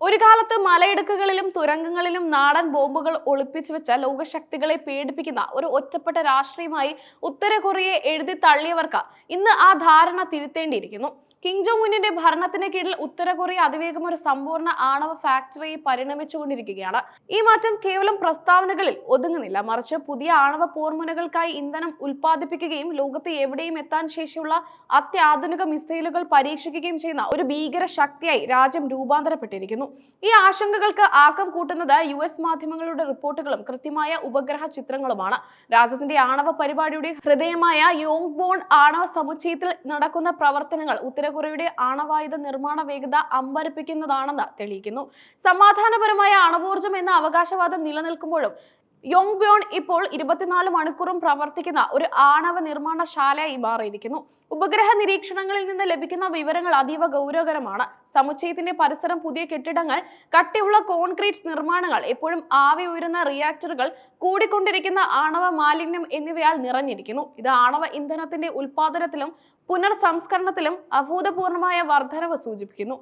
ഒരു കാലത്ത് മലയിടുക്കുകളിലും തുരങ്കങ്ങളിലും നാടൻ ബോംബുകൾ ഒളിപ്പിച്ചു വെച്ച ലോകശക്തികളെ പേടിപ്പിക്കുന്ന ഒരു ഒറ്റപ്പെട്ട രാഷ്ട്രീയമായി ഉത്തര കൊറിയയെ എഴുതി തള്ളിയവർക്ക് ഇന്ന് ആ ധാരണ തിരുത്തേണ്ടിയിരിക്കുന്നു. കിങ് ജോങ് ഉന്നിന്റെ ഭരണത്തിന് കീഴിൽ ഉത്തര കൊറിയ അതിവേഗം ഒരു സമ്പൂർണ ആണവ ഫാക്ടറി പരിണമിച്ചുകൊണ്ടിരിക്കുകയാണ്. ഈ മാറ്റം കേവലം പ്രസ്താവനകളിൽ ഒതുങ്ങുന്നില്ല. മറിച്ച് പുതിയ ആണവ പോർമുനകൾക്കായി ഇന്ധനം ഉൽപ്പാദിപ്പിക്കുകയും ലോകത്ത് എവിടെയും എത്താൻ ശേഷിയുള്ള അത്യാധുനിക മിസൈലുകൾ പരീക്ഷിക്കുകയും ചെയ്യുന്ന ഒരു ഭീകര ശക്തിയായി രാജ്യം രൂപാന്തരപ്പെട്ടിരിക്കുന്നു. ഈ ആശങ്കകൾക്ക് ആക്കം കൂട്ടുന്നത് യു എസ് മാധ്യമങ്ങളുടെ റിപ്പോർട്ടുകളും കൃത്യമായ ഉപഗ്രഹ ചിത്രങ്ങളുമാണ്. രാജ്യത്തിന്റെ ആണവ പരിപാടിയുടെ ഹൃദയമായ യോങ് ബോൺ ആണവ സമുച്ചയത്തിൽ നടക്കുന്ന പ്രവർത്തനങ്ങൾ ഉത്തര കൊറിയയുടെ ആണവായുധ നിർമ്മാണ വേഗത അമ്പരപ്പിക്കുന്നതാണെന്ന് തെളിയിക്കുന്നു. സമാധാനപരമായ അണവോർജം എന്ന അവകാശവാദം നിലനിൽക്കുമ്പോഴും യോങ് ബ്യോൺ ഇപ്പോൾ ഇരുപത്തിനാല് മണിക്കൂറും പ്രവർത്തിക്കുന്ന ഒരു ആണവ നിർമ്മാണശാലയായി മാറിയിരിക്കുന്നു. ഉപഗ്രഹ നിരീക്ഷണങ്ങളിൽ നിന്ന് ലഭിക്കുന്ന വിവരങ്ങൾ അതീവ ഗൗരവകരമാണ്. സമുച്ചയത്തിന്റെ പരിസരം പുതിയ കെട്ടിടങ്ങൾ കട്ടിയുള്ള കോൺക്രീറ്റ് നിർമ്മാണങ്ങൾ എപ്പോഴും ആവി ഉയരുന്ന റിയാക്ടറുകൾ കൂടിക്കൊണ്ടിരിക്കുന്ന ആണവ മാലിന്യം എന്നിവയാൽ നിറഞ്ഞിരിക്കുന്നു. ഇത് ആണവ ഇന്ധനത്തിന്റെ ഉൽപാദനത്തിലും പുനർസംസ്കരണത്തിലും അഭൂതപൂർണമായ വർധനവ് സൂചിപ്പിക്കുന്നു.